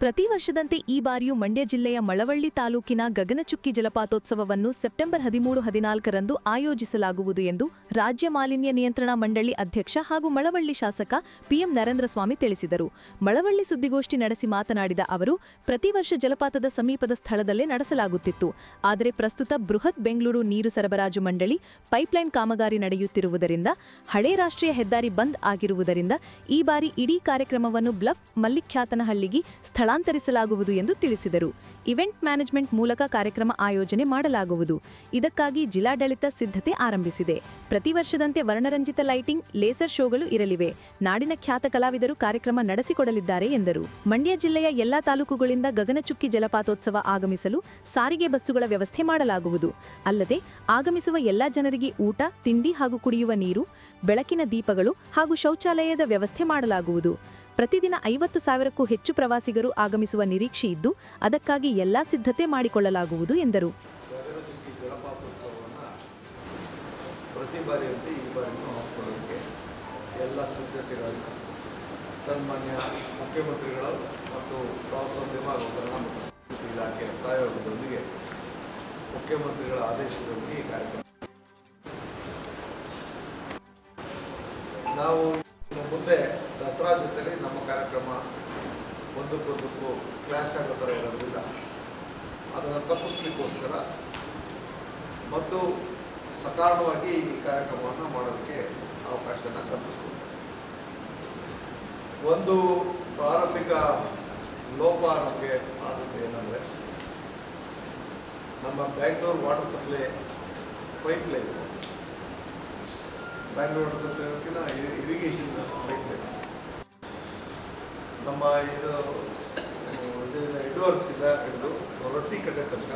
ಪ್ರತಿ ವರ್ಷದಂತೆ ಈ ಬಾರಿಯೂ ಮಂಡ್ಯ ಜಿಲ್ಲೆಯ ಮಳವಳ್ಳಿ ತಾಲೂಕಿನ ಗಗನಚುಕ್ಕಿ ಜಲಪಾತೋತ್ಸವವನ್ನು ಸೆಪ್ಟೆಂಬರ್ ಹದಿಮೂರು, ಹದಿನಾಲ್ಕರಂದು ಆಯೋಜಿಸಲಾಗುವುದು ಎಂದು ರಾಜ್ಯ ಮಾಲಿನ್ಯ ನಿಯಂತ್ರಣ ಮಂಡಳಿ ಅಧ್ಯಕ್ಷ ಹಾಗೂ ಮಳವಳ್ಳಿ ಶಾಸಕ ಪಿಎಂ ನರೇಂದ್ರಸ್ವಾಮಿ ತಿಳಿಸಿದರು. ಮಳವಳ್ಳಿ ಸುದ್ದಿಗೋಷ್ಠಿ ನಡೆಸಿ ಮಾತನಾಡಿದ ಅವರು, ಪ್ರತಿ ವರ್ಷ ಜಲಪಾತದ ಸಮೀಪದ ಸ್ಥಳದಲ್ಲೇ ನಡೆಸಲಾಗುತ್ತಿತ್ತು. ಆದರೆ ಪ್ರಸ್ತುತ ಬೃಹತ್ ಬೆಂಗಳೂರು ನೀರು ಸರಬರಾಜು ಮಂಡಳಿ ಪೈಪ್ಲೈನ್ ಕಾಮಗಾರಿ ನಡೆಯುತ್ತಿರುವುದರಿಂದ, ಹಳೆ ರಾಷ್ಟ್ರೀಯ ಹೆದ್ದಾರಿ ಬಂದ್ ಆಗಿರುವುದರಿಂದ ಈ ಬಾರಿ ಇಡೀ ಕಾರ್ಯಕ್ರಮವನ್ನು ಬ್ಲಫ್ ಮಲ್ಲಿಖ್ಯಾತನಹಳ್ಳಿಗೆ ಸ್ಥಳಾಂತರಿಸಲಾಗುವುದು ಎಂದು ತಿಳಿಸಿದರು. ಇವೆಂಟ್ ಮ್ಯಾನೇಜ್ಮೆಂಟ್ ಮೂಲಕ ಕಾರ್ಯಕ್ರಮ ಆಯೋಜನೆ ಮಾಡಲಾಗುವುದು. ಇದಕ್ಕಾಗಿ ಜಿಲ್ಲಾಡಳಿತ ಸಿದ್ಧತೆ ಆರಂಭಿಸಿದೆ. ಪ್ರತಿ ವರ್ಷದಂತೆ ವರ್ಣರಂಜಿತ ಲೈಟಿಂಗ್, ಲೇಸರ್ ಶೋಗಳು ಇರಲಿವೆ. ನಾಡಿನ ಖ್ಯಾತ ಕಲಾವಿದರು ಕಾರ್ಯಕ್ರಮ ನಡೆಸಿಕೊಡಲಿದ್ದಾರೆ ಎಂದರು. ಮಂಡ್ಯ ಜಿಲ್ಲೆಯ ಎಲ್ಲಾ ತಾಲೂಕುಗಳಿಂದ ಗಗನಚುಕ್ಕಿ ಜಲಪಾತೋತ್ಸವ ಆಗಮಿಸಲು ಸಾರಿಗೆ ಬಸ್ಸುಗಳ ವ್ಯವಸ್ಥೆ ಮಾಡಲಾಗುವುದು. ಅಲ್ಲದೆ, ಆಗಮಿಸುವ ಎಲ್ಲಾ ಜನರಿಗೆ ಊಟ, ತಿಂಡಿ ಹಾಗೂ ಕುಡಿಯುವ ನೀರು, ಬೆಳಕಿನ ದೀಪಗಳು ಹಾಗೂ ಶೌಚಾಲಯದ ವ್ಯವಸ್ಥೆ ಮಾಡಲಾಗುವುದು. ಪ್ರತಿದಿನ ಐವತ್ತು ಸಾವಿರಕ್ಕೂ ಹೆಚ್ಚು ಪ್ರವಾಸಿಗರು ಆಗಮಿಸುವ ನಿರೀಕ್ಷೆ ಇದ್ದು, ಅದಕ್ಕಾಗಿ ಎಲ್ಲಾ ಸಿದ್ಧತೆ ಮಾಡಿಕೊಳ್ಳಲಾಗುವುದು ಎಂದರು. ಪ್ರತಿ ಬಾರಿಯಂತೆ ಈ ಬಾರಿನೂ ಹಮ್ಮಿಕೊಳ್ಳೋದಕ್ಕೆ ಎಲ್ಲ ಸಿದ್ಧತೆಗಳನ್ನು ಸನ್ಮಾನ್ಯ ಮುಖ್ಯಮಂತ್ರಿಗಳು ಮತ್ತು ಪ್ರವಾಸೋದ್ಯಮ ಮತ್ತು ಇಲಾಖೆಯ ಸಹಯೋಗದೊಂದಿಗೆ ಮುಖ್ಯಮಂತ್ರಿಗಳ ಆದೇಶದೊಂದಿಗೆ ಈ ಕಾರ್ಯಕ್ರಮ. ನಾವು ಮುಂದೆ ದಸರಾ ಜೊತೆಲಿ ನಮ್ಮ ಕಾರ್ಯಕ್ರಮ ಒಂದಕ್ಕೊಂದಕ್ಕೂ ಕ್ಲಾಶ್ ಆಗೋ ಥರ ಇರೋದ್ರಿಂದ ಅದನ್ನು ತಪ್ಪಿಸ್ಲಿಕ್ಕೋಸ್ಕರ ಮತ್ತು ಸಕಾರಣವಾಗಿ ಈ ಕಾರ್ಯಕ್ರಮವನ್ನು ಮಾಡೋದಕ್ಕೆ ಅವಕಾಶನ ಕಲ್ಪಿಸ್ಕೊಡ್ತಾರೆ. ಒಂದು ಪ್ರಾರಂಭಿಕ ಲೋಪ ನಮಗೆ ಆದದ್ದು ಏನಂದರೆ ನಮ್ಮ Bangalore water supply pipe line Bangalore water supply ಅನ್ನೋದಕ್ಕಿಂತ ಇರಿಗೇಷನ್ ಪೈಪ್ ಲೈನ್ ನಮ್ಮ ಇದು ಎಡ್ವರ್ಕ್ಸ್ ಇಲ್ಲ ಹಿಡಿದು ರೊಟ್ಟಿ ಕಟ್ಟೆ ತನಕ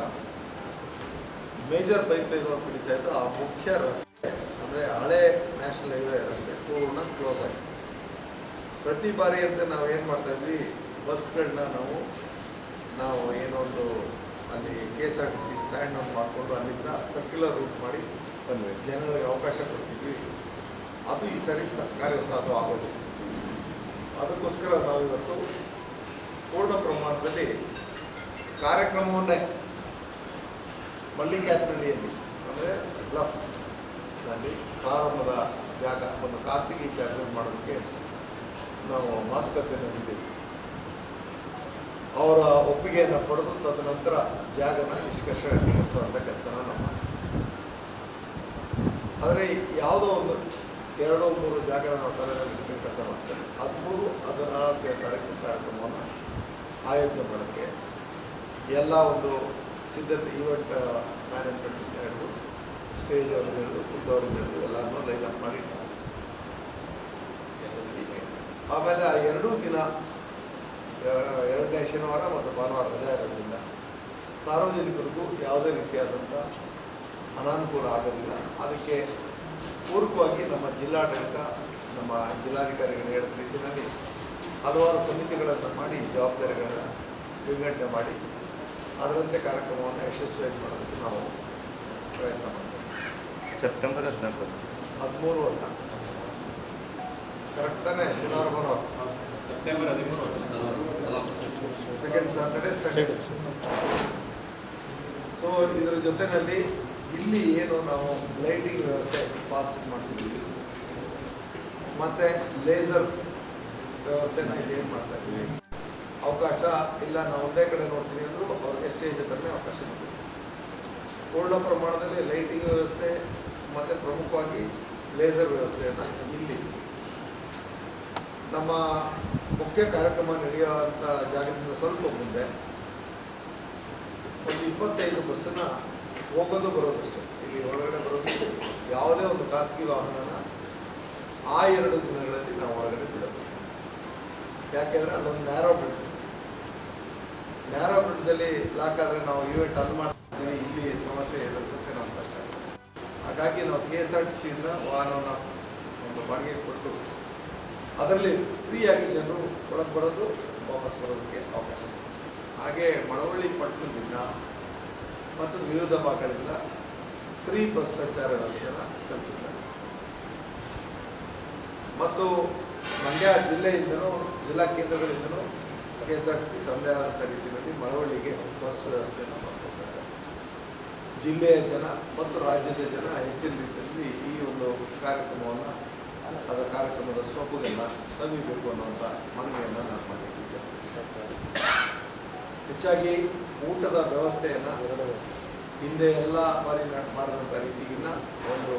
ಮೇಜರ್ ಪೈಪ್ ಲೈನ್ ವರ್ಕ್ ನಡೀತಾ ಇದ್ದು ಆ ಮುಖ್ಯ ರಸ್ತೆ, ಅಂದರೆ ಹಳೆ ನ್ಯಾಷನಲ್ ಹೈವೇ ರಸ್ತೆ, ಪೂರ್ಣ ಕ್ಲೋಸ್ ಆಗಿದೆ ಪ್ರತಿ ಬಾರಿ ಅಂತ ನಾವು ಏನು ಮಾಡ್ತಾ ಇದ್ವಿ ಬಸ್ಗಳನ್ನ ನಾವು ನಾವು ಏನೊಂದು ಅಲ್ಲಿ K S R T C stand ಒಂದು ಮಾಡಿಕೊಂಡು ಅಲ್ಲಿಂದ ಸರ್ಕ್ಯುಲರ್ ರೂಟ್ ಮಾಡಿ ಬಂದ್ವಿ. ಜನಗಳಿಗೆ ಅವಕಾಶ ಕೊಡ್ತಿದ್ವಿ. ಅದು ಈ ಸರಿ ಕಾರ್ಯಸಾಧು ಆಗೋದು ಅದಕ್ಕೋಸ್ಕರ ನಾವು ಇವತ್ತು ಪೂರ್ಣ ಪ್ರಮಾಣದಲ್ಲಿ ಕಾರ್ಯಕ್ರಮವನ್ನೇ ಮಲ್ಲಿಕಾರ್ಜುನಹಳ್ಳಿಯಲ್ಲಿ ಅಂದರೆ ಲಫ್ನಲ್ಲಿ ಪ್ರಾರಂಭದ ಜಾಗ, ಒಂದು ಖಾಸಗಿ ಜಾಗ ಮಾಡೋದಕ್ಕೆ ನಾವು ಮಾತುಕತೆ ನಡೆದಿದ್ದೀವಿ ಅವರ ಒಪ್ಪಿಗೆಯನ್ನು ಪಡೆದು ತದನಂತರ ಜಾಗನ ಅಂತ ಕೆಲಸ ನಾವು ಮಾಡ್ತೀವಿ. ಆದರೆ ಯಾವುದೋ ಒಂದು ಎರಡು ಮೂರು ಜಾಗ ನಾವು ತಲೆಯಲ್ಲಿ ಕೆಲಸ ಮಾಡ್ತೇವೆ. ಹದಿಮೂರು ಹದಿನಾಲ್ಕನೇ ತಾರೀಕು ಕಾರ್ಯಕ್ರಮವನ್ನು ಆಯೋಜನೆ ಮಾಡೋಕ್ಕೆ ಎಲ್ಲ ಒಂದು ಸಿದ್ಧತೆ ಈವೆಂಟ್ ಮ್ಯಾನೇಜ್ಮೆಂಟ್ ಅಂತ ಹೇಳ್ಬೋದು ಸ್ಟೇಜ್ ಅವ್ರಿಗೆ ಹೇಳಿದ್ರು ಫುಡ್ ಅವ್ರಿಗೆ ಹೇಳಿದ್ರು ಎಲ್ಲನೂ ಲೈನ್ ಅಪ್ ಮಾಡಿ ಆಮೇಲೆ ಆ ಎರಡೂ ದಿನ ಎರಡನೇ ಶನಿವಾರ ಮತ್ತು ಭಾನುವಾರ ರಜೆ ಇರೋದ್ರಿಂದ ಸಾರ್ವಜನಿಕರಿಗೂ ಯಾವುದೇ ರೀತಿಯಾದಂಥ ಅನಾನುಕೂಲ ಆಗೋದಿಲ್ಲ. ಅದಕ್ಕೆ ಪೂರಕವಾಗಿ ನಮ್ಮ ಜಿಲ್ಲಾಡಳಿತ ನಮ್ಮ ಜಿಲ್ಲಾಧಿಕಾರಿಗಳು ಹೇಳಿದ ರೀತಿಯಲ್ಲಿ ಹಲವಾರು ಸಮಿತಿಗಳನ್ನು ಮಾಡಿ ಜವಾಬ್ದಾರಿಗಳನ್ನು ವಿಂಗಡಣೆ ಮಾಡಿ ಅದರಂತೆ ಕಾರ್ಯಕ್ರಮವನ್ನು ಯಶಸ್ವಿಯಾಗಿ ಮಾಡೋದಕ್ಕೆ ನಾವು ಪ್ರಯತ್ನ ಮಾಡ್ತೇವೆ. ಸೆಪ್ಟೆಂಬರ್ ಹದಿನಾಲ್ಕು ಹದಿಮೂರು ಅಂತ ಕರೆಕ್ಟ್ ತಾನೇ? ಶನಿವಾರ ಬರೋ ಸೆಪ್ಟೆಂಬರ್ ಹದಿಮೂರು ಸೆಕೆಂಡ್ ಸಾಟರ್ಡೆ ಸಂಡೇ ಸೊ ಇದರ ಜೊತೆಯಲ್ಲಿ ಇಲ್ಲಿ ಏನು ನಾವು ಲೈಟಿಂಗ್ ವ್ಯವಸ್ಥೆ ಪಾಸ್ ಮಾಡ್ತಿದ್ದೀವಿ ಮತ್ತೆ ಲೇಸರ್ ವ್ಯವಸ್ಥೆ ಏನು ಮಾಡ್ತಾ ಇದ್ದೀವಿ? ಅವಕಾಶ ಇಲ್ಲ, ನಾವು ಒಂದೇ ಕಡೆ ನೋಡ್ತೀವಿ ಅಂದರೂ ಅವ್ರಿಗೆ ಸ್ಟೇಜ್ ಹತ್ರನೇ ಅವಕಾಶ ಮಾಡ್ತೀವಿ ಪೂರ್ಣ ಪ್ರಮಾಣದಲ್ಲಿ ಲೈಟಿಂಗ್ ವ್ಯವಸ್ಥೆ, ಮತ್ತು ಪ್ರಮುಖವಾಗಿ ಲೇಸರ್ ವ್ಯವಸ್ಥೆಯನ್ನು ಇಲ್ಲಿ. ನಮ್ಮ ಮುಖ್ಯ ಕಾರ್ಯಕ್ರಮ ನಡೆಯುವಂಥ ಜಾಗದಿಂದ ಸ್ವಲ್ಪ ಮುಂದೆ ಒಂದು ಇಪ್ಪತ್ತೈದು ಬಸ್ಸನ್ನು ಹೋಗೋದು ಬರೋದಷ್ಟೇ. ಇಲ್ಲಿ ಹೊರಗಡೆ ಬರೋದು ಯಾವುದೇ ಒಂದು ಖಾಸಗಿ ವಾಹನನ ಆ ಎರಡು ದಿನಗಳಲ್ಲಿ ನಾವು ಒಳಗಡೆ ಬಿಡಬೇಕು ಯಾಕೆಂದರೆ ಅಲ್ಲೊಂದು ನ್ಯಾರೋ ಬ್ರಿಡ್ಜ್ ನ್ಯಾರೋ ಬ್ರಿಡ್ಜಲ್ಲಿ ಲಾಕ್ ಆದ್ರೆ ನಾವು ಇವೆಂಟ್ ಅಲ್ಲಿ ಮಾಡ್ತೀವಿ, ಇಲ್ಲಿ ಸಮಸ್ಯೆ ಎದುರಿಸೋಕ್ಕೆ ನಮ್ಗೆ ಕಷ್ಟ ಹಾಗಾಗಿ ನಾವು ಕೆ ಎಸ್ ಆರ್ ಟಿ ಸಿಯಿಂದ ವಾಹನವನ್ನು ಒಂದು ಬಾಡಿಗೆ ಕೊಟ್ಟು ಅದರಲ್ಲಿ ಫ್ರೀಯಾಗಿ ಜನರು ಒಳಗೆ ಬರೋದು, ವಾಪಸ್ ಬರೋದಕ್ಕೆ ಅವಕಾಶ. ಹಾಗೆ ಮಳವಳ್ಳಿ ಪಟ್ಟಣದಿಂದ ಮತ್ತು ವಿವಿಧ ಭಾಗಗಳಿಂದ ಫ್ರೀ ಬಸ್ ಸಂಚಾರ ವ್ಯವಸ್ಥೆಯನ್ನು ಕಲ್ಪಿಸಲಾಗಿದೆ ಮತ್ತು ಮಂಡ್ಯ ಜಿಲ್ಲೆಯಿಂದಲೂ, ಜಿಲ್ಲಾ ಕೇಂದ್ರಗಳಿಂದಲೂ K S R T C ತಂದೆ ಆದಂಥ ರೀತಿಯಲ್ಲಿ ಮಳವಳ್ಳಿಗೆ ಬಸ್ ವ್ಯವಸ್ಥೆಯನ್ನು ಮಾಡ್ಕೊತಾರೆ ಜಿಲ್ಲೆಯ ಜನ ಮತ್ತು ರಾಜ್ಯದ ಜನ ಹೆಚ್ಚಿನ ರೀತಿಯಲ್ಲಿ ಈ ಒಂದು ಕಾರ್ಯಕ್ರಮವನ್ನು ಅದರ ಕಾರ್ಯಕ್ರಮದ ಸೊಪ್ಪುಗೆಲ್ಲ ಸವಿಬೇಕು ಅನ್ನುವಂಥ ಮನವಿಯನ್ನು ನಾನು ಮಾಡಿದ್ದೀನಿ ಹೆಚ್ಚಾಗಿ ಊಟದ ವ್ಯವಸ್ಥೆಯನ್ನು ಹಿಂದೆ ಎಲ್ಲ ಬಾರಿ ಮಾಡಿದಂಥ ರೀತಿಗಿನ್ನ ಒಂದು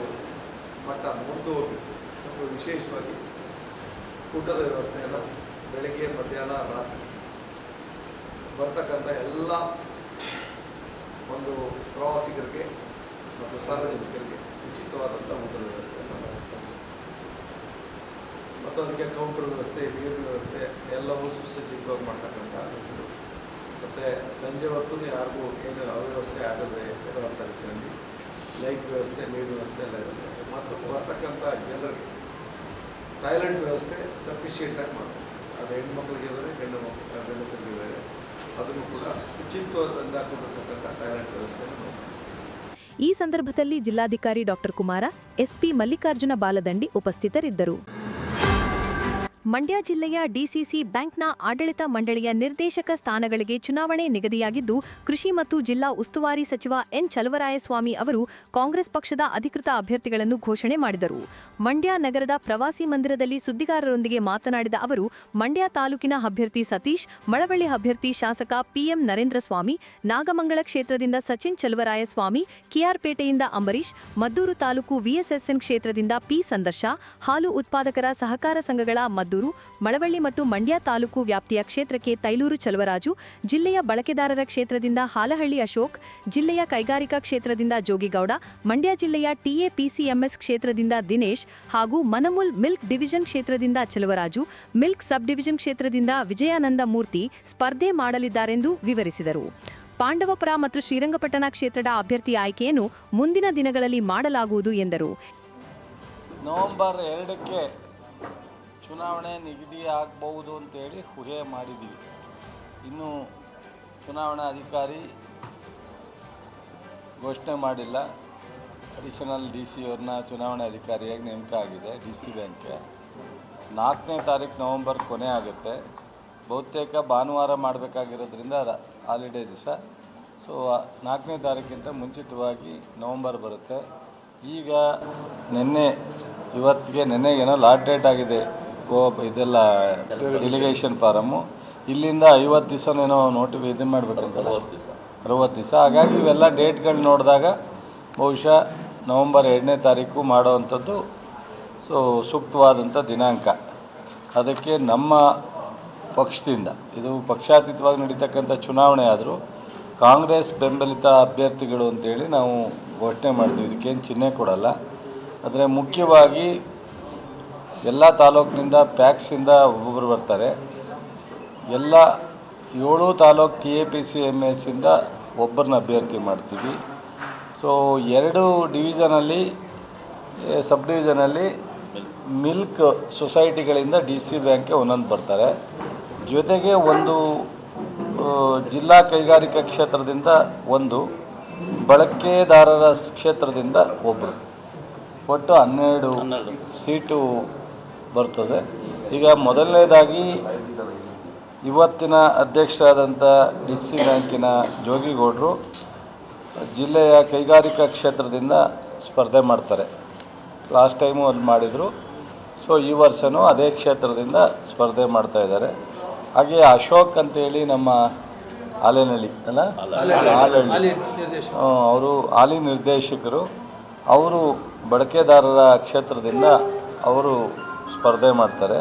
ಮಟ್ಟ ಮುಂದೆ ಹೋಗಿತ್ತು ವಿಶೇಷವಾಗಿ ಊಟದ ವ್ಯವಸ್ಥೆಯನ್ನು ಬೆಳಗ್ಗೆ, ಮಧ್ಯಾಹ್ನ, ರಾತ್ರಿ ಬರ್ತಕ್ಕಂಥ ಎಲ್ಲ ಒಂದು ಪ್ರವಾಸಿಗರಿಗೆ ಮತ್ತು ಸಾರ್ವಜನಿಕರಿಗೆ ಉಚಿತವಾದಂಥ ಊಟದ ವ್ಯವಸ್ಥೆ. ಮತ್ತು ಅದಕ್ಕೆ ಕೌಂಟರ್ ವ್ಯವಸ್ಥೆ ನೀರಿನ ವ್ಯವಸ್ಥೆ ಎಲ್ಲವೂ ಸುಸಜ್ಜಿತವಾಗಿ ಮಾಡ್ತಕ್ಕಂಥ ಮತ್ತು ಸಂಜೆ ಹೊತ್ತು ಯಾರಿಗೂ ಏನು ಅವ್ಯವಸ್ಥೆ ಆಗದೆ ಇರುವಂಥ ರೀತಿಯಲ್ಲಿ ಲೈಟ್ ವ್ಯವಸ್ಥೆ ನೀರಿನ ವ್ಯವಸ್ಥೆ ಎಲ್ಲ ಇರುತ್ತೆ. ಮತ್ತು ಬರ್ತಕ್ಕಂಥ ಜನರಿಗೆ ಟಾಯ್ಲೆಟ್ ವ್ಯವಸ್ಥೆ ಸಫಿಷಿಯೆಂಟಾಗಿ ಮಾಡ್ತಾರೆ. ಅದು ಹೆಣ್ಮಕ್ಳಿಗೆ ಇದ್ದಾರೆ ಹೆಣ್ಣು ಮಕ್ಕಳು ಗಂಡಸರಿಗೆ ಇದ್ದಾರೆ. ಅದನ್ನು ಕೂಡ ಶುಚಿತ್ವದಿಂದ ಕೊಡತಕ್ಕಂಥ ಟಾಯ್ಲೆಟ್ ವ್ಯವಸ್ಥೆಯನ್ನು ಈ ಸಂದರ್ಭದಲ್ಲಿ ಜಿಲ್ಲಾಧಿಕಾರಿ ಡಾಕ್ಟರ್ ಕುಮಾರ, ಎಸ್ಪಿ ಮಲ್ಲಿಕಾರ್ಜುನ ಬಾಲದಂಡಿ ಉಪಸ್ಥಿತರಿದ್ದರು. ಮಂಡ್ಯ ಜಿಲ್ಲೆಯ ಡಿಸಿಸಿ ಬ್ಯಾಂಕ್ನ ಆಡಳಿತ ಮಂಡಳಿಯ ನಿರ್ದೇಶಕ ಸ್ಥಾನಗಳಿಗೆ ಚುನಾವಣೆ ನಿಗದಿಯಾಗಿದ್ದು, ಕೃಷಿ ಮತ್ತು ಜಿಲ್ಲಾ ಉಸ್ತುವಾರಿ ಸಚಿವ ಎನ್. ಚಲವರಾಯಸ್ವಾಮಿ ಅವರು ಕಾಂಗ್ರೆಸ್ ಪಕ್ಷದ ಅಧಿಕೃತ ಅಭ್ಯರ್ಥಿಗಳನ್ನು ಘೋಷಣೆ ಮಾಡಿದರು. ಮಂಡ್ಯ ನಗರದ ಪ್ರವಾಸಿ ಮಂದಿರದಲ್ಲಿ ಸುದ್ದಿಗಾರರೊಂದಿಗೆ ಮಾತನಾಡಿದ ಅವರು, ಮಂಡ್ಯ ತಾಲೂಕಿನ ಅಭ್ಯರ್ಥಿ ಸತೀಶ್, ಮಳವಳ್ಳಿ ಅಭ್ಯರ್ಥಿ ಶಾಸಕ ಪಿಎಂ ನರೇಂದ್ರ ಸ್ವಾಮಿ ನಾಗಮಂಗಲ ಕ್ಷೇತ್ರದಿಂದ ಸಚಿನ್ ಚಲವರಾಯಸ್ವಾಮಿ, ಕೆಆರ್ಪೇಟೆಯಿಂದ ಅಂಬರೀಶ್ ಮದ್ದೂರು ತಾಲೂಕು ವಿಎಸ್ಎಸ್ಎನ್ ಕ್ಷೇತ್ರದಿಂದ ಪಿ ಸಂದರ್ಶ, ಹಾಲು ಉತ್ಪಾದಕರ ಸಹಕಾರ ಸಂಘಗಳ ಮದ್ದೂರು ಮಳವಳ್ಳಿ ಮತ್ತು ಮಂಡ್ಯ ತಾಲೂಕು ವ್ಯಾಪ್ತಿಯ ಕ್ಷೇತ್ರಕ್ಕೆ ತೈಲೂರು ಚಲವರಾಜು, ಜಿಲ್ಲೆಯ ಬಳಕೆದಾರರ ಕ್ಷೇತ್ರದಿಂದ ಹಾಲಹಳ್ಳಿ ಅಶೋಕ್, ಜಿಲ್ಲೆಯ ಕೈಗಾರಿಕಾ ಕ್ಷೇತ್ರದಿಂದ ಜೋಗಿಗೌಡ, ಮಂಡ್ಯ ಜಿಲ್ಲೆಯ ಟಿಎಪಿಸಿಎಂಎಸ್ ಕ್ಷೇತ್ರದಿಂದ ದಿನೇಶ್ ಹಾಗೂ ಮನಮುಲ್ ಮಿಲ್ಕ್ ಡಿವಿಷನ್ ಕ್ಷೇತ್ರದಿಂದ ಚಲವರಾಜು, ಮಿಲ್ಕ್ ಸಬ್ ಡಿವಿಷನ್ ಕ್ಷೇತ್ರದಿಂದ ವಿಜಯಾನಂದ ಮೂರ್ತಿ ಸ್ಪರ್ಧೆ ಮಾಡಲಿದ್ದಾರೆಂದು ವಿವರಿಸಿದರು. ಪಾಂಡವಪುರ ಮತ್ತು ಶ್ರೀರಂಗಪಟ್ಟಣ ಕ್ಷೇತ್ರದ ಅಭ್ಯರ್ಥಿ ಆಯ್ಕೆಯನ್ನು ಮುಂದಿನ ದಿನಗಳಲ್ಲಿ ಮಾಡಲಾಗುವುದು ಎಂದರು. ನವೆಂಬರ್ ಎರಡಕ್ಕೆ ಚುನಾವಣೆ ನಿಗದಿ ಆಗಬಹುದು ಅಂತೇಳಿ ಊಹೆ ಮಾಡಿದ್ದೀವಿ. ಇನ್ನು ಚುನಾವಣಾ ಅಧಿಕಾರಿ ಘೋಷಣೆ ಮಾಡಿಲ್ಲ. ಅಡಿಷನಲ್ ಡಿ ಸಿ ಅವ್ರನ್ನ ಚುನಾವಣಾ ಅಧಿಕಾರಿಯಾಗಿ ನೇಮಕ ಆಗಿದೆ ಡಿ ಸಿ ಬ್ಯಾಂಕ್ಗೆ ನಾಲ್ಕನೇ ತಾರೀಕು ನವಂಬರ್ ಕೊನೆ ಆಗುತ್ತೆ. ಬಹುತೇಕ ಭಾನುವಾರ ಮಾಡಬೇಕಾಗಿರೋದ್ರಿಂದ ಹಾಲಿಡೇ ದಿವಸ. ಸೊ ನಾಲ್ಕನೇ ತಾರೀಕಿಂತ ಮುಂಚಿತವಾಗಿ ನವಂಬರ್ ಬರುತ್ತೆ. ಈಗ ನಿನ್ನೆ, ಇವತ್ತಿಗೆ ನಿನ್ನೆಗೇನೋ ಲಾಟ್ ಡೇಟ್ ಆಗಿದೆ. ಗೋ ಇದೆಲ್ಲ ಡೆಲಿಗೇಷನ್ ಫಾರಮ್ಮು ಇಲ್ಲಿಂದ ಐವತ್ತು ದಿವಸನೇನೋ ನೋಟಿ ಇದು ಮಾಡಬೇಕಂತಲ್ಲ? ಅರವತ್ತು ದಿವಸ. ಹಾಗಾಗಿ ಇವೆಲ್ಲ ಡೇಟ್ಗಳು ನೋಡಿದಾಗ ಬಹುಶಃ ನವಂಬರ್ ಎರಡನೇ ತಾರೀಕು ಮಾಡೋವಂಥದ್ದು ಸೊ ಸೂಕ್ತವಾದಂಥ ದಿನಾಂಕ. ಅದಕ್ಕೆ ನಮ್ಮ ಪಕ್ಷದಿಂದ ಇದು ಪಕ್ಷಾತೀತವಾಗಿ ನಡೀತಕ್ಕಂಥ ಚುನಾವಣೆ ಆದರೂ ಕಾಂಗ್ರೆಸ್ ಬೆಂಬಲಿತ ಅಭ್ಯರ್ಥಿಗಳು ಅಂತೇಳಿ ನಾವು ಘೋಷಣೆ ಮಾಡ್ತೀವಿ. ಇದಕ್ಕೇನು ಚಿಹ್ನೆ ಕೊಡಲ್ಲ. ಆದರೆ ಮುಖ್ಯವಾಗಿ ಎಲ್ಲ ತಾಲೂಕಿನಿಂದ ಪ್ಯಾಕ್ಸಿಂದ ಒಬ್ಬೊಬ್ಬರು ಬರ್ತಾರೆ. ಎಲ್ಲ ಏಳು taluk T A P C M ಎಸ್ಸಿಂದ ಒಬ್ಬರನ್ನ ಅಭ್ಯರ್ಥಿ ಮಾಡ್ತೀವಿ. ಸೊ ಎರಡು ಡಿವಿಷನಲ್ಲಿ ಸಬ್ ಡಿವಿಷನಲ್ಲಿ ಮಿಲ್ಕ್ ಸೊಸೈಟಿಗಳಿಂದ ಡಿ ಸಿ ಬ್ಯಾಂಕ್ಗೆ ಒಂದೊಂದು ಬರ್ತಾರೆ. ಜೊತೆಗೆ ಒಂದು ಜಿಲ್ಲಾ ಕೈಗಾರಿಕಾ ಕ್ಷೇತ್ರದಿಂದ ಒಂದು ಬಳಕೆದಾರರ ಕ್ಷೇತ್ರದಿಂದ ಒಬ್ಬರು ಒಟ್ಟು ಹನ್ನೆರಡು. ಸೀಟು ಬರ್ತದೆ. ಈಗ ಮೊದಲನೇದಾಗಿ ಇವತ್ತಿನ ಅಧ್ಯಕ್ಷರಾದಂಥ ಡಿ ಸಿ ಬ್ಯಾಂಕಿನ ಜೋಗಿಗೌಡರು ಜಿಲ್ಲೆಯ ಕೈಗಾರಿಕಾ ಕ್ಷೇತ್ರದಿಂದ ಸ್ಪರ್ಧೆ ಮಾಡ್ತಾರೆ. ಲಾಸ್ಟ್ ಟೈಮು ಅಲ್ಲಿ ಮಾಡಿದರು. ಸೊ, ಈ ವರ್ಷವೂ ಅದೇ ಕ್ಷೇತ್ರದಿಂದ ಸ್ಪರ್ಧೆ ಮಾಡ್ತಾ ಇದ್ದಾರೆ. ಹಾಗೆ ಅಶೋಕ್ ಅಂತೇಳಿ ನಮ್ಮ ಆಲೇನಹಳ್ಳಿ ಅಲ್ಲ? ಆಲಹಳ್ಳಿ ಅವರು ಹಾಲಿ ನಿರ್ದೇಶಕರು. ಅವರು ಬಳಕೆದಾರರ ಕ್ಷೇತ್ರದಿಂದ ಅವರು ಸ್ಪರ್ಧೆ ಮಾಡ್ತಾರೆ.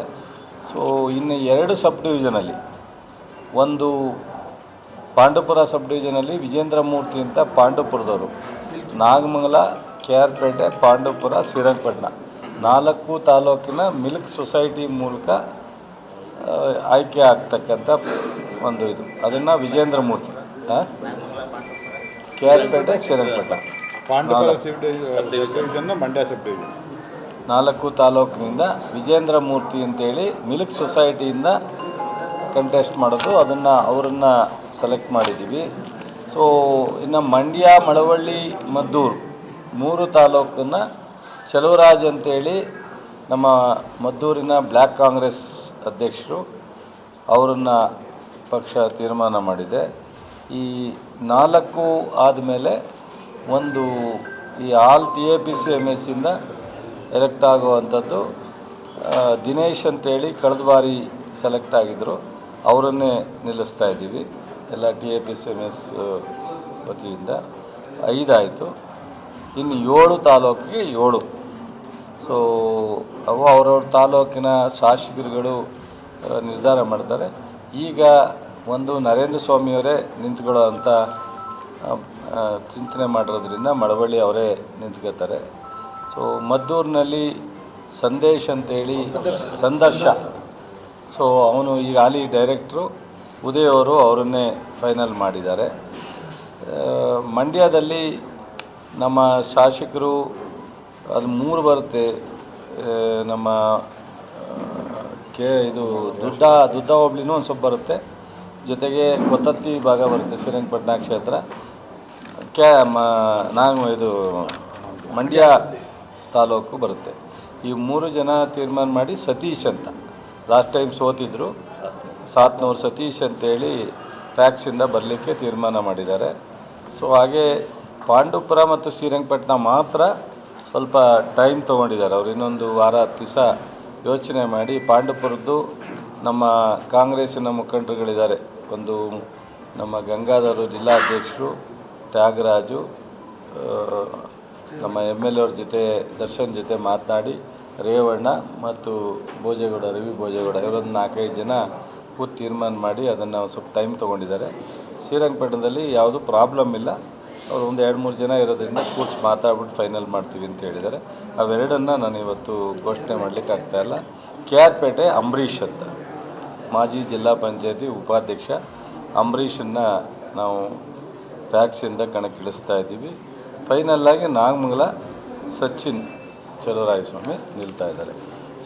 ಸೊ ಇನ್ನು ಎರಡು ಸಬ್ ಡಿವಿಷನಲ್ಲಿ ಒಂದು ಪಾಂಡುಪುರ ಸಬ್ ಡಿವಿಷನಲ್ಲಿ ವಿಜೇಂದ್ರ ಮೂರ್ತಿ ಅಂತ ಪಾಂಡುಪುರದವರು. Nagamangala K R Pete Pandupura Srirangapatna. ನಾಲ್ಕು ತಾಲೂಕಿನ ಮಿಲ್ಕ್ ಸೊಸೈಟಿ ಮೂಲಕ ಆಯ್ಕೆ ಆಗ್ತಕ್ಕಂಥ ಒಂದು ಇದು. ಅದನ್ನು Vijendra Murthy K R Pete Srirangapatna. Mandya sub division ನಾಲ್ಕು ತಾಲೂಕಿನಿಂದ ವಿಜೇಂದ್ರ ಮೂರ್ತಿ ಅಂತೇಳಿ ಮಿಲ್ಕ್ ಸೊಸೈಟಿಯಿಂದ ಕಂಟೆಸ್ಟ್ ಮಾಡೋದು. ಅದನ್ನು ಅವರನ್ನು ಸೆಲೆಕ್ಟ್ ಮಾಡಿದ್ದೀವಿ ಸೊ ಇನ್ನು ಮಂಡ್ಯ, ಮಳವಳ್ಳಿ, ಮದ್ದೂರು ಮೂರು ತಾಲೂಕನ್ನು ಚಲುವರಾಜ್ ಅಂತೇಳಿ ನಮ್ಮ ಮದ್ದೂರಿನ ಬ್ಲ್ಯಾಕ್ ಕಾಂಗ್ರೆಸ್ ಅಧ್ಯಕ್ಷರು ಅವರನ್ನು ಪಕ್ಷ ತೀರ್ಮಾನ ಮಾಡಿದೆ. ಈ ನಾಲ್ಕು ಆದಮೇಲೆ ಒಂದು ಈ all T A P C M ಎಸ್ಸಿಂದ elect ಆಗುವಂಥದ್ದು ದಿನೇಶ್ ಅಂತೇಳಿ ಕಳೆದ ಬಾರಿ ಸೆಲೆಕ್ಟ್ ಆಗಿದ್ದರು ಅವರನ್ನೇ ನಿಲ್ಲಿಸ್ತಾ ಇದ್ದೀವಿ. ಎಲ್ಲ T A P C M S ವತಿಯಿಂದ. ಐದಾಯಿತು. ಇನ್ನು ಏಳು ತಾಲೂಕಿಗೆ ಏಳು. ಸೊ ಅವು ಅವರವ್ರ ತಾಲೂಕಿನ ಶಾಸಕರುಗಳು ನಿರ್ಧಾರ ಮಾಡ್ತಾರೆ ಈಗ ಒಂದು ನರೇಂದ್ರ ಸ್ವಾಮಿಯವರೇ ನಿಂತ್ಕೊಳ್ಳೋ ಆ, ಚಿಂತನೆ ಮಾಡಿರೋದ್ರಿಂದ ಮಳವಳ್ಳಿ ಅವರೇ ನಿಂತ್ಕೋತಾರೆ ಸೊ ಮದ್ದೂರಿನಲ್ಲಿ ಸಂದೇಶ್ ಅಂತೇಳಿ ಸಂದರ್ಶ. ಸೊ ಅವನು ಈಗ ಹಾಲಿ ಡೈರೆಕ್ಟ್ರು ಉದಯ್ ಅವರು ಅವರನ್ನೇ ಫೈನಲ್ ಮಾಡಿದ್ದಾರೆ. ಮಂಡ್ಯದಲ್ಲಿ ನಮ್ಮ ಶಾಸಕರು ಅದು ಮೂರು ಬರುತ್ತೆ. ನಮ್ಮ ಕೆ, ಇದು ದುಡ್ಡ ದುಡ್ಡ ಹೋಬ್ಳಿನೂ ಒಂದು ಸ್ವಲ್ಪ ಬರುತ್ತೆ. ಜೊತೆಗೆ ಕೊತ್ತತ್ತಿ ಭಾಗ ಬರುತ್ತೆ ಶ್ರೀರಂಗಪಟ್ಟಣ ಕ್ಷೇತ್ರ. ಕ್ಯಾ ಮ, ನಾನು ಇದು ಮಂಡ್ಯ ತಾಲೂಕು ಬರುತ್ತೆ. ಈ ಮೂರು ಜನ ತೀರ್ಮಾನ ಮಾಡಿ ಸತೀಶ್ ಅಂತ. ಲಾಸ್ಟ್ ಟೈಮ್ ಸೋತಿದ್ರು. ಸಾತ್ನೂರು ಸತೀಶ್ ಅಂತೇಳಿ ಪ್ಯಾಕ್ಸಿಂದ ಬರಲಿಕ್ಕೆ ತೀರ್ಮಾನ ಮಾಡಿದ್ದಾರೆ. ಸೊ ಹಾಗೆ ಪಾಂಡುಪುರ ಮತ್ತು ಶ್ರೀರಂಗಪಟ್ಟಣ ಮಾತ್ರ ಸ್ವಲ್ಪ ಟೈಮ್ ತೊಗೊಂಡಿದ್ದಾರೆ. ಅವರು ಇನ್ನೊಂದು ವಾರ, ಹತ್ತು ದಿವಸ ಯೋಚನೆ ಮಾಡಿ ಪಾಂಡುಪುರದ್ದು ನಮ್ಮ ಕಾಂಗ್ರೆಸ್ಸಿನ ಮುಖಂಡರುಗಳಿದ್ದಾರೆ. ಒಂದು ನಮ್ಮ ಗಂಗಾಧರು ಜಿಲ್ಲಾಧ್ಯಕ್ಷರು ತ್ಯಾಗರಾಜು ನಮ್ಮ ಎಂ ಎಲ್ ಎ ಅವ್ರ ಜೊತೆ, ದರ್ಶನ್ ಜೊತೆ ಮಾತನಾಡಿ ರೇವಣ್ಣ ಮತ್ತು ಭೋಜೇಗೌಡ, ರವಿ ಭೋಜೇಗೌಡ, ಇವರೊಂದು ನಾಲ್ಕೈದು ಜನ ಕೂತು ತೀರ್ಮಾನ ಮಾಡಿ ಅದನ್ನು ಸ್ವಲ್ಪ ಟೈಮ್ ತೊಗೊಂಡಿದ್ದಾರೆ. ಶ್ರೀರಂಗಪಟ್ಟಣದಲ್ಲಿ ಯಾವುದು ಪ್ರಾಬ್ಲಮ್ ಇಲ್ಲ. ಅವರು ಒಂದು ಎರಡು ಮೂರು ಜನ ಇರೋದ್ರಿಂದ ಕೂರ್ಸ್ ಮಾತಾಡ್ಬಿಟ್ಟು ಫೈನಲ್ ಮಾಡ್ತೀವಿ ಅಂತ ಹೇಳಿದ್ದಾರೆ. ಅವೆರಡನ್ನು ನಾನು ಇವತ್ತು ಘೋಷಣೆ ಮಾಡಲಿಕ್ಕೆ ಆಗ್ತಾಯಿಲ್ಲ ಕೆ ಆರ್ ಪೇಟೆ ಅಂಬರೀಷ್ ಅಂತ. ಮಾಜಿ ಜಿಲ್ಲಾ ಪಂಚಾಯತಿ ಉಪಾಧ್ಯಕ್ಷ ಅಂಬರೀಷನ್ನು ನಾವು ಪ್ಯಾಕ್ಸಿಂದ ಕಣಕ್ಕಿಳಿಸ್ತಾ ಇದ್ದೀವಿ. ಫೈನಲ್ಲಾಗಿ ನಾಗಮಂಗಲ ಸಚಿನ್ ಚಲುವರಾಯಸ್ವಾಮಿ ನಿಲ್ತಾ ಇದ್ದಾರೆ.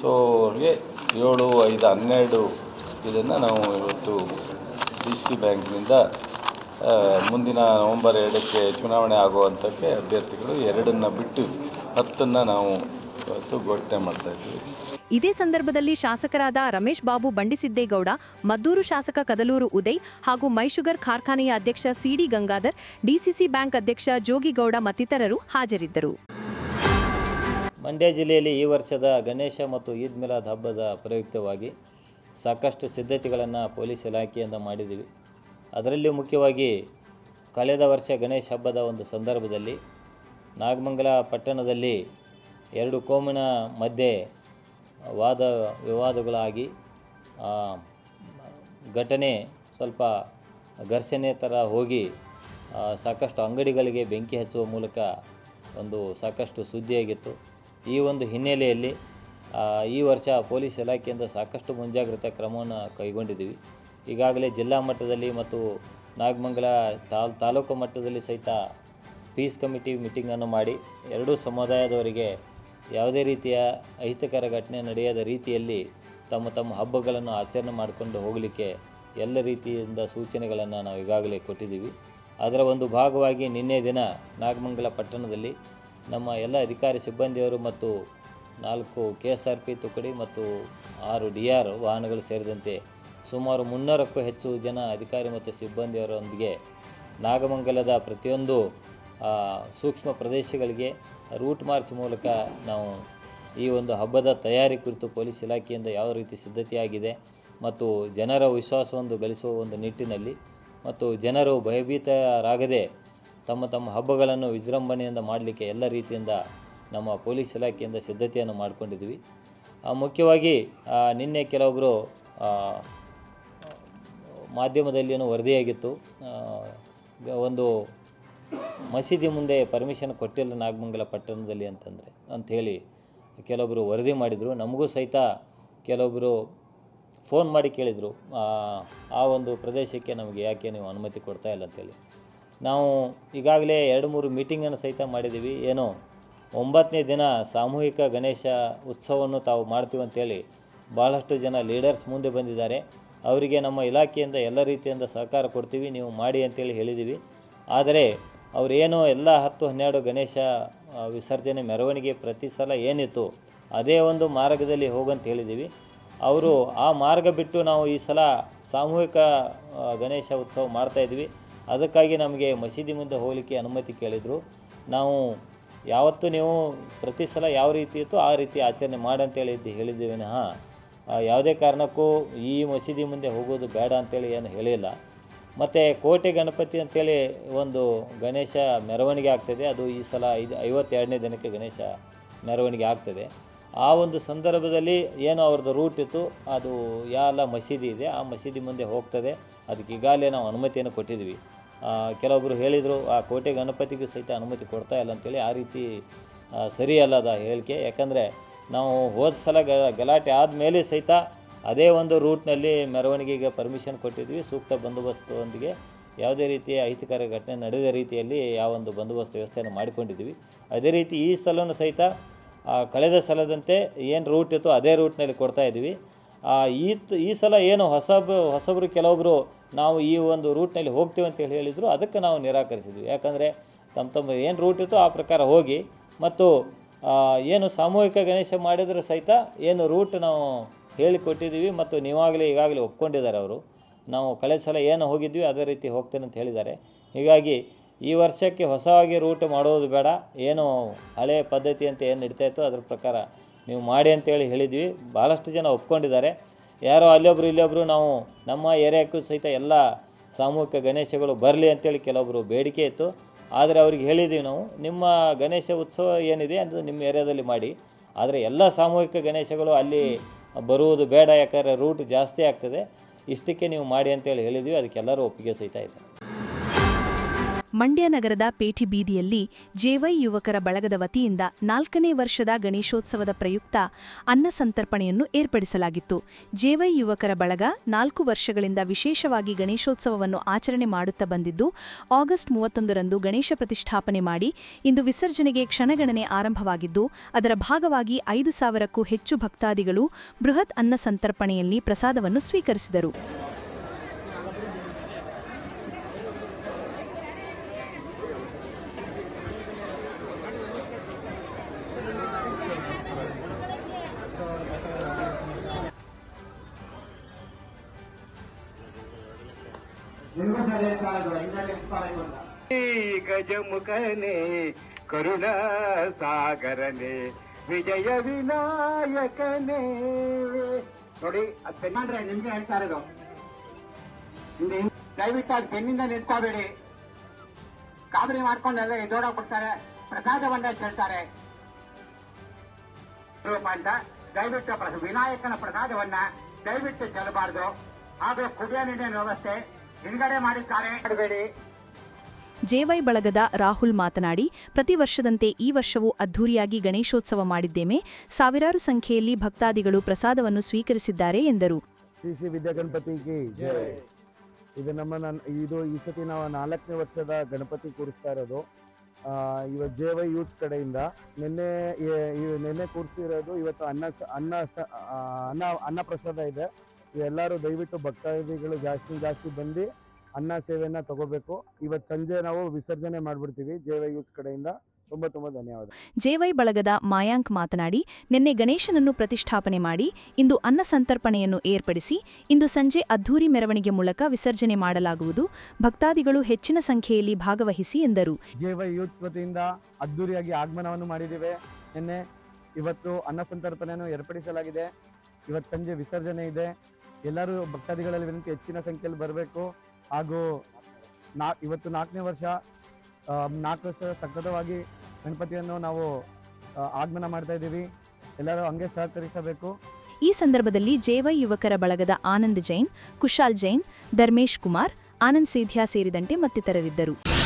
ಸೊ ಅವ್ರಿಗೆ ಏಳು, ಐದು, ಹನ್ನೆರಡು ಇದನ್ನು ನಾವು ಇವತ್ತು ಡಿ ಸಿ ಬ್ಯಾಂಕ್ನಿಂದ ಮುಂದಿನ ನವಂಬರ್ ಎರಡಕ್ಕೆ ಚುನಾವಣೆ ಆಗುವಂಥಕ್ಕೆ ಅಭ್ಯರ್ಥಿಗಳು ಎರಡನ್ನು ಬಿಟ್ಟು ಹತ್ತನ್ನು ನಾವು ಇವತ್ತು ಘೋಷಣೆ ಮಾಡ್ತಾ ಇದ್ದೀವಿ. ಇದೇ ಸಂದರ್ಭದಲ್ಲಿ ಶಾಸಕರಾದ ರಮೇಶ್ ಬಾಬು ಬಂಡಿಸಿದ್ದೇಗೌಡ, ಮದ್ದೂರು ಶಾಸಕ ಕದಲೂರು ಉದಯ್ ಹಾಗೂ ಮೈಶುಗರ್ ಕಾರ್ಖಾನೆಯ ಅಧ್ಯಕ್ಷ ಸಿಡಿ ಗಂಗಾಧರ್, ಡಿಸಿಸಿ ಬ್ಯಾಂಕ್ ಅಧ್ಯಕ್ಷ ಜೋಗಿಗೌಡ ಮತ್ತಿತರರು ಹಾಜರಿದ್ದರು. ಮಂಡ್ಯ ಜಿಲ್ಲೆಯಲ್ಲಿ ಈ ವರ್ಷದ ಗಣೇಶ ಮತ್ತು ಈದ್ ಮಿಲಾದ್ ಹಬ್ಬದ ಪ್ರಯುಕ್ತವಾಗಿ ಸಾಕಷ್ಟು ಸಿದ್ಧತೆಗಳನ್ನು ಪೊಲೀಸ್ ಇಲಾಖೆಯಿಂದ ಮಾಡಿದ್ದೀವಿ. ಅದರಲ್ಲಿ ಮುಖ್ಯವಾಗಿ ಕಳೆದ ವರ್ಷ ಗಣೇಶ ಹಬ್ಬದ ಒಂದು ಸಂದರ್ಭದಲ್ಲಿ ನಾಗಮಂಗಲ ಪಟ್ಟಣದಲ್ಲಿ ಎರಡು ಕೋಮಿನ ಮಧ್ಯೆ ವಾದ ವಿವಾದಗಳಾಗಿ ಘಟನೆ ಸ್ವಲ್ಪ ಘರ್ಷಣೆ ಥರ ಹೋಗಿ ಸಾಕಷ್ಟು ಅಂಗಡಿಗಳಿಗೆ ಬೆಂಕಿ ಹಚ್ಚುವ ಮೂಲಕ ಒಂದು ಸಾಕಷ್ಟು ಸುದ್ದಿಯಾಗಿತ್ತು. ಈ ಒಂದು ಹಿನ್ನೆಲೆಯಲ್ಲಿ ಈ ವರ್ಷ ಪೊಲೀಸ್ ಇಲಾಖೆಯಿಂದ ಸಾಕಷ್ಟು ಮುಂಜಾಗ್ರತಾ ಕ್ರಮವನ್ನು ಕೈಗೊಂಡಿದ್ದೀವಿ. ಈಗಾಗಲೇ ಜಿಲ್ಲಾ ಮಟ್ಟದಲ್ಲಿ ಮತ್ತು ನಾಗಮಂಗಲ ತಾಲ್, ತಾಲೂಕು ಮಟ್ಟದಲ್ಲಿ ಸಹಿತ ಪೀಸ್ ಕಮಿಟಿ ಮೀಟಿಂಗನ್ನು ಮಾಡಿ, ಎರಡೂ ಸಮುದಾಯದವರಿಗೆ ಯಾವುದೇ ರೀತಿಯ ಅಹಿತಕರ ಘಟನೆ ನಡೆಯದ ರೀತಿಯಲ್ಲಿ ತಮ್ಮ ತಮ್ಮ ಹಬ್ಬಗಳನ್ನು ಆಚರಣೆ ಮಾಡಿಕೊಂಡು ಹೋಗಲಿಕ್ಕೆ ಎಲ್ಲ ರೀತಿಯಿಂದ ಸೂಚನೆಗಳನ್ನು ನಾವು ಈಗಾಗಲೇ ಕೊಟ್ಟಿದ್ದೀವಿ. ಅದರ ಒಂದು ಭಾಗವಾಗಿ ನಿನ್ನೆ ದಿನ ನಾಗಮಂಗಲ ಪಟ್ಟಣದಲ್ಲಿ ನಮ್ಮ ಎಲ್ಲ ಅಧಿಕಾರಿ ಸಿಬ್ಬಂದಿಯವರು ಮತ್ತು ನಾಲ್ಕು ಕೆ ಎಸ್ ಆರ್ ಪಿ ತುಕಡಿ ಮತ್ತು ಆರು ಡಿ ಆರ್ ವಾಹನಗಳು ಸೇರಿದಂತೆ ಸುಮಾರು ಮುನ್ನೂರಕ್ಕೂ ಹೆಚ್ಚು ಜನ ಅಧಿಕಾರಿ ಮತ್ತು ಸಿಬ್ಬಂದಿಯವರೊಂದಿಗೆ ನಾಗಮಂಗಲದ ಪ್ರತಿಯೊಂದು ಸೂಕ್ಷ್ಮ ಪ್ರದೇಶಗಳಿಗೆ ರೂಟ್ ಮಾರ್ಚ್ ಮೂಲಕ ನಾವು ಈ ಒಂದು ಹಬ್ಬದ ತಯಾರಿ ಕುರಿತು ಪೊಲೀಸ್ ಇಲಾಖೆಯಿಂದ ಯಾವ ರೀತಿ ಸಿದ್ಧತೆಯಾಗಿದೆ ಮತ್ತು ಜನರ ವಿಶ್ವಾಸವನ್ನು ಗಳಿಸುವ ಒಂದು ನಿಟ್ಟಿನಲ್ಲಿ ಮತ್ತು ಜನರು ಭಯಭೀತರಾಗದೆ ತಮ್ಮ ತಮ್ಮ ಹಬ್ಬಗಳನ್ನು ವಿಜೃಂಭಣೆಯಿಂದ ಮಾಡಲಿಕ್ಕೆ ಎಲ್ಲ ರೀತಿಯಿಂದ ನಮ್ಮ ಪೊಲೀಸ್ ಇಲಾಖೆಯಿಂದ ಸಿದ್ಧತೆಯನ್ನು ಮಾಡಿಕೊಂಡಿದ್ವಿ. ಮುಖ್ಯವಾಗಿ ನಿನ್ನೆ ಕೆಲವೊಬ್ಬರು ಮಾಧ್ಯಮದಲ್ಲಿಯೂ ವರದಿಯಾಗಿತ್ತು. ಒಂದು ಮಸೀದಿ ಮುಂದೆ ಪರ್ಮಿಷನ್ ಕೊಟ್ಟಿಲ್ಲ ನಾಗಮಂಗಲ ಪಟ್ಟಣದಲ್ಲಿ ಅಂತಂದರೆ. ಅಂಥೇಳಿ ಕೆಲವೊಬ್ಬರು ವರದಿ ಮಾಡಿದರು. ನಮಗೂ ಸಹಿತ ಕೆಲವೊಬ್ಬರು ಫೋನ್ ಮಾಡಿ ಕೇಳಿದರು. ಆ ಒಂದು ಪ್ರದೇಶಕ್ಕೆ ನಮಗೆ ಯಾಕೆ ನೀವು ಅನುಮತಿ ಕೊಡ್ತಾ ಇಲ್ಲ ಅಂತೇಳಿ. ನಾವು ಈಗಾಗಲೇ ಎರಡು ಮೂರು ಮೀಟಿಂಗನ್ನು ಸಹಿತ ಮಾಡಿದ್ದೀವಿ. ಏನೋ, ಒಂಬತ್ತನೇ ದಿನ ಸಾಮೂಹಿಕ ಗಣೇಶ ಉತ್ಸವವನ್ನು ತಾವು ಮಾಡ್ತೀವಿ ಅಂತೇಳಿ ಭಾಳಷ್ಟು ಜನ ಲೀಡರ್ಸ್ ಮುಂದೆ ಬಂದಿದ್ದಾರೆ. ಅವರಿಗೆ ನಮ್ಮ ಇಲಾಖೆಯಿಂದ ಎಲ್ಲ ರೀತಿಯಿಂದ ಸಹಕಾರ ಕೊಡ್ತೀವಿ. ನೀವು ಮಾಡಿ ಅಂತೇಳಿ ಹೇಳಿದ್ದೀವಿ. ಆದರೆ ಅವರೇನು ಎಲ್ಲ ಹತ್ತು ಹನ್ನೆರಡು ಗಣೇಶ ವಿಸರ್ಜನೆ ಮೆರವಣಿಗೆ ಪ್ರತಿ ಸಲ ಏನಿತ್ತು ಅದೇ ಒಂದು ಮಾರ್ಗದಲ್ಲಿ ಹೋಗಂತ ಹೇಳಿದ್ದೀವಿ ಅವರು ಆ ಮಾರ್ಗ ಬಿಟ್ಟು ನಾವು ಈ ಸಲ ಸಾಮೂಹಿಕ ಗಣೇಶ ಉತ್ಸವ ಮಾಡ್ತಾಯಿದ್ವಿ ಅದಕ್ಕಾಗಿ ನಮಗೆ ಮಸೀದಿ ಮುಂದೆ ಹೋಗಲಿಕ್ಕೆ ಅನುಮತಿ ಕೇಳಿದರು. ನಾವು ಯಾವತ್ತೂ ನೀವು ಪ್ರತಿ ಸಲ ಯಾವ ರೀತಿ ಇತ್ತು ಆ ರೀತಿ ಆಚರಣೆ ಮಾಡಂತೇಳಿ ಹೇಳಿದ್ದೀವಿ. ಆ, ಯಾವುದೇ ಕಾರಣಕ್ಕೂ ಈ ಮಸೀದಿ ಮುಂದೆ ಹೋಗೋದು ಬೇಡ ಅಂತೇಳಿ ಏನು ಹೇಳಿಲ್ಲ. ಮತ್ತು ಕೋಟೆ ಗಣಪತಿ ಅಂತೇಳಿ ಒಂದು ಗಣೇಶ ಮೆರವಣಿಗೆ ಆಗ್ತದೆ. ಅದು ಈ ಸಲ ಐದು, ಐವತ್ತೆರಡನೇ ದಿನಕ್ಕೆ ಗಣೇಶ ಮೆರವಣಿಗೆ ಆಗ್ತದೆ. ಆ ಒಂದು ಸಂದರ್ಭದಲ್ಲಿ ಏನು ಅವ್ರದ್ದು ರೂಟ್ ಇತ್ತು. ಅದು ಎಲ್ಲ ಮಸೀದಿ ಇದೆ. ಆ ಮಸೀದಿ ಮುಂದೆ ಹೋಗ್ತದೆ. ಅದಕ್ಕೆ ಈಗಾಗಲೇ ನಾವು ಅನುಮತಿಯನ್ನು ಕೊಟ್ಟಿದ್ವಿ ಕೆಲವೊಬ್ಬರು ಹೇಳಿದರು, ಆ ಕೋಟೆ ಗಣಪತಿಗೂ ಸಹಿತ ಅನುಮತಿ ಕೊಡ್ತಾ ಇಲ್ಲ ಅಂತೇಳಿ ಆ ರೀತಿ ಸರಿಯಲ್ಲದ ಹೇಳಿಕೆ. ಯಾಕಂದರೆ ನಾವು ಹೋದ ಸಲ ಗಲಾಟೆ ಆದಮೇಲೆ ಸಹಿತ ಅದೇ ಒಂದು ರೂಟ್ನಲ್ಲಿ ಮೆರವಣಿಗೆಗೆ ಪರ್ಮಿಷನ್ ಕೊಟ್ಟಿದ್ವಿ. ಸೂಕ್ತ ಬಂದೋಬಸ್ತೊಂದಿಗೆ ಯಾವುದೇ ರೀತಿಯ ಅಹಿತಕರ ಘಟನೆ ನಡೆದ ರೀತಿಯಲ್ಲಿ ಯಾವೊಂದು ಬಂದೋಬಸ್ತ್ ವ್ಯವಸ್ಥೆಯನ್ನು ಮಾಡಿಕೊಂಡಿದ್ವಿ ಅದೇ ರೀತಿ ಈ ಸಲವೂ ಸಹಿತ ಕಳೆದ ಸಲದಂತೆ ಏನು ರೂಟ್ ಇತ್ತು ಅದೇ ರೂಟ್ನಲ್ಲಿ ಕೊಡ್ತಾ ಇದ್ದೀವಿ. ಈ ಈ ಸಲ ಏನು ಹೊಸಬ ಹೊಸಬರು ಕೆಲವೊಬ್ಬರು ನಾವು ಈ ಒಂದು ರೂಟ್ನಲ್ಲಿ ಹೋಗ್ತೀವಿ ಅಂತೇಳಿ ಹೇಳಿದರು, ಅದಕ್ಕೆ ನಾವು ನಿರಾಕರಿಸಿದ್ವಿ. ಯಾಕಂದರೆ ತಮ್ಮ ತಮ್ಮ ಏನು ರೂಟ್ ಇತ್ತು ಆ ಪ್ರಕಾರ ಹೋಗಿ, ಮತ್ತು ಏನು ಸಾಮೂಹಿಕ ಗಣೇಶ ಮಾಡಿದರೂ ಸಹಿತ ಏನು ರೂಟ್ ನಾವು ಹೇಳಿಕೊಟ್ಟಿದ್ದೀವಿ ಮತ್ತು ನೀವಾಗಲೇ ಈಗಾಗಲೇ ಒಪ್ಕೊಂಡಿದ್ದಾರೆ ಅವರು. ನಾವು ಕಳೆದ ಸಲ ಏನು ಹೋಗಿದ್ವಿ ಅದೇ ರೀತಿ ಹೋಗ್ತೇನೆ ಅಂತ ಹೇಳಿದ್ದಾರೆ. ಹೀಗಾಗಿ ಈ ವರ್ಷಕ್ಕೆ ಹೊಸವಾಗಿ ರೂಟ್ ಮಾಡೋದು ಬೇಡ. ಏನು ಹಳೆಯ ಪದ್ಧತಿ ಅಂತ ಏನು ನಡೀತಾ ಇತ್ತು ಅದ್ರ ಪ್ರಕಾರ ನೀವು ಮಾಡಿ ಅಂತೇಳಿ ಹೇಳಿದ್ವಿ. ಭಾಳಷ್ಟು ಜನ ಒಪ್ಕೊಂಡಿದ್ದಾರೆ. ಯಾರೋ ಅಲ್ಲೊಬ್ರು ಇಲ್ಲೊಬ್ಬರು ನಾವು ನಮ್ಮ ಏರಿಯಾಕ್ಕೂ ಸಹಿತ ಎಲ್ಲ ಸಾಮೂಹಿಕ ಗಣೇಶಗಳು ಬರಲಿ ಅಂತೇಳಿ ಕೆಲವೊಬ್ಬರು ಬೇಡಿಕೆ ಇತ್ತು. ಆದರೆ ಅವ್ರಿಗೆ ಹೇಳಿದ್ದೀವಿ ನಾವು, ನಿಮ್ಮ ಗಣೇಶ ಉತ್ಸವ ಏನಿದೆ ಅಂತ ನಿಮ್ಮ ಏರಿಯಾದಲ್ಲಿ ಮಾಡಿ. ಆದರೆ ಎಲ್ಲ ಸಾಮೂಹಿಕ ಗಣೇಶಗಳು ಅಲ್ಲಿ ಬರುವುದು ಬೇಡ ಯಾಕಂದರೆ ರೂಟ್ ಜಾಸ್ತಿ ಆಗ್ತದೆ. ಇಷ್ಟಕ್ಕೆ ನೀವು ಮಾಡಿ ಅಂತೇಳಿ ಹೇಳಿದ್ವಿ ಅದಕ್ಕೆಲ್ಲರೂ ಒಪ್ಪಿಗೆ ಸಹಿತ ಇದೆ ಮಂಡ್ಯ ನಗರದ ಪೇಟಿ ಬೀದಿಯಲ್ಲಿ ಜೆವೈ ಯುವಕರ ಬಳಗದ ವತಿಯಿಂದ ನಾಲ್ಕನೇ ವರ್ಷದ ಗಣೇಶೋತ್ಸವದ ಪ್ರಯುಕ್ತ ಅನ್ನ ಸಂತರ್ಪಣೆಯನ್ನು ಏರ್ಪಡಿಸಲಾಗಿತ್ತು. ಜೆವೈ ಯುವಕರ ಬಳಗ ನಾಲ್ಕು ವರ್ಷಗಳಿಂದ ವಿಶೇಷವಾಗಿ ಗಣೇಶೋತ್ಸವವನ್ನು ಆಚರಣೆ ಮಾಡುತ್ತಾ ಬಂದಿದ್ದು, ಆಗಸ್ಟ್ ಮೂವತ್ತೊಂದರಂದು ಗಣೇಶ ಪ್ರತಿಷ್ಠಾಪನೆ ಮಾಡಿ ಇಂದು ವಿಸರ್ಜನೆಗೆ ಕ್ಷಣಗಣನೆ ಆರಂಭವಾಗಿದ್ದು, ಅದರ ಭಾಗವಾಗಿ ಐದು ಸಾವಿರಕ್ಕೂ ಹೆಚ್ಚು ಭಕ್ತಾದಿಗಳು ಬೃಹತ್ ಅನ್ನ ಸಂತರ್ಪಣೆಯಲ್ಲಿ ಪ್ರಸಾದವನ್ನು ಸ್ವೀಕರಿಸಿದರು. ಗಜಮುಖನೇ ಕರುಣ ಸಾಗರನೇ ವಿಜಯ ವಿನಾಯಕನೇ. ನೋಡಿ ಅದು ಪೆನ್ನಂದ್ರೆ ನಿಮ್ಗೆ ಹೇಳ್ತಾ ಇರೋದು. ದಯವಿಟ್ಟು ಅದು ಬೆನ್ನಿಂದ ನಿಂತ್ಕೋಬೇಡಿ. ಕಾಬರಿ ಮಾಡ್ಕೊಂಡೆಲ್ಲ ಎದೋಡಾಗ್ಬಿಡ್ತಾರೆ ಪ್ರಸಾದವನ್ನ ಕೇಳ್ತಾರೆ. ಅಂತ ದಯವಿಟ್ಟು ವಿನಾಯಕನ ಪ್ರಸಾದವನ್ನ ದಯವಿಟ್ಟು ಚೆಲ್ಲಬಾರ್ದು. ಆದ್ರೆ ಕುಡಿಯ ನೀರಿನ ವ್ಯವಸ್ಥೆ ಹಿಂದ್ಗಡೆ ಮಾಡಿದ್ದಾರೆ. ಮಾಡಬೇಡಿ ಜೇವೈ ಬಳಗದ ರಾಹುಲ್ ಮಾತನಾಡಿ ಪ್ರತಿ ವರ್ಷದಂತೆ ಈ ವರ್ಷವೂ ಅದ್ಧೂರಿಯಾಗಿ ಗಣೇಶೋತ್ಸವ ಮಾಡಿದ್ದೇಮೆ ಸಾವಿರಾರು ಸಂಖ್ಯೆಯಲ್ಲಿ ಭಕ್ತಾದಿಗಳು ಪ್ರಸಾದವನ್ನು ಸ್ವೀಕರಿಸಿದ್ದಾರೆ ಎಂದರು. ಶ್ರೀ ಶ್ರೀ ವಿದ್ಯಾಗಣಪತಿ ಜಯ ಇದು ನಮ್ಮ ಇದು ಈ ಸತಿ ನಾವು ನಾಲ್ಕನೇ ವರ್ಷದ ಗಣಪತಿ ಕೂರಿಸ್ತಾ ಇರೋದು. ಇವತ್ತು ಜೆ ವೈ ಯೂತ್ಸ್ ಕಡೆಯಿಂದ ನಿನ್ನೆ ನಿನ್ನೆ ಕೂರಿಸಿರೋದು ಇವತ್ತು ಅನ್ನ ಅನ್ನ ಅನ್ನ ಅನ್ನ ಪ್ರಸಾದ ಇದೆ. ಎಲ್ಲರೂ ದಯವಿಟ್ಟು ಭಕ್ತಾದಿಗಳು ಜಾಸ್ತಿ ಜಾಸ್ತಿ ಬಂದು ಅನ್ನ ಸೇವೆಯನ್ನು ತಗೋಬೇಕು. ಇವತ್ತು ಸಂಜೆ ನಾವು ವಿಸರ್ಜನೆ ಮಾಡಿಬಿಡ್ತೀವಿ ಜೆ ವೈ ಯೂತ್ಸ್ ಕಡೆಯಿಂದ. ತುಂಬ ತುಂಬ ಧನ್ಯವಾದ. ಜೇವೈ ಬಳಗದ ಮಾಯಾಂಕ್ ಮಾತನಾಡಿ ನಿನ್ನೆ ಗಣೇಶನನ್ನು ಪ್ರತಿಷ್ಠಾಪನೆ ಮಾಡಿ ಇಂದು ಅನ್ನ ಸಂತರ್ಪಣೆಯನ್ನು ಏರ್ಪಡಿಸಿ ಇಂದು ಸಂಜೆ ಅದ್ಧೂರಿ ಮೆರವಣಿಗೆ ಮೂಲಕ ವಿಸರ್ಜನೆ ಮಾಡಲಾಗುವುದು. ಭಕ್ತಾದಿಗಳು ಹೆಚ್ಚಿನ ಸಂಖ್ಯೆಯಲ್ಲಿ ಭಾಗವಹಿಸಿ ಎಂದರು. ಜೆ ವೈ ಯೂತ್ ವತಿಯಿಂದ ಅದ್ಧೂರಿಯಾಗಿ ಆಗಮನವನ್ನು ಮಾಡಿದ್ದೇವೆ. ನಿನ್ನೆ ಇವತ್ತು ಅನ್ನ ಸಂತರ್ಪಣೆಯನ್ನು ಏರ್ಪಡಿಸಲಾಗಿದೆ. ಇವತ್ತು ಸಂಜೆ ವಿಸರ್ಜನೆ ಇದೆ. ಎಲ್ಲರೂ ಭಕ್ತಾದಿಗಳಲ್ಲಿ ವಿನಂತಿ ಹೆಚ್ಚಿನ ಸಂಖ್ಯೆಯಲ್ಲಿ ಬರಬೇಕು. ಹಾಗೂ ನಾ, ಇವತ್ತು ನಾಲ್ಕನೇ ವರ್ಷ ನಾಲ್ಕು ವರ್ಷ ಸತತವಾಗಿ ಗಣಪತಿಯನ್ನು ನಾವು ಆಗಮನ ಮಾಡ್ತಾ ಇದ್ದೀವಿ. ಎಲ್ಲರೂ ಹಂಗೆ ಸಹಕರಿಸಬೇಕು. ಈ ಸಂದರ್ಭದಲ್ಲಿ ಜೇವೈ ಯುವಕರ ಬಳಗದ ಆನಂದ್ ಜೈನ್, ಕುಶಾಲ್ ಜೈನ್, ಧರ್ಮೇಶ್ ಕುಮಾರ್, ಆನಂದ್ ಸೇಧ್ಯಾ ಸೇರಿದಂತೆ ಮತ್ತಿತರರಿದ್ದರು.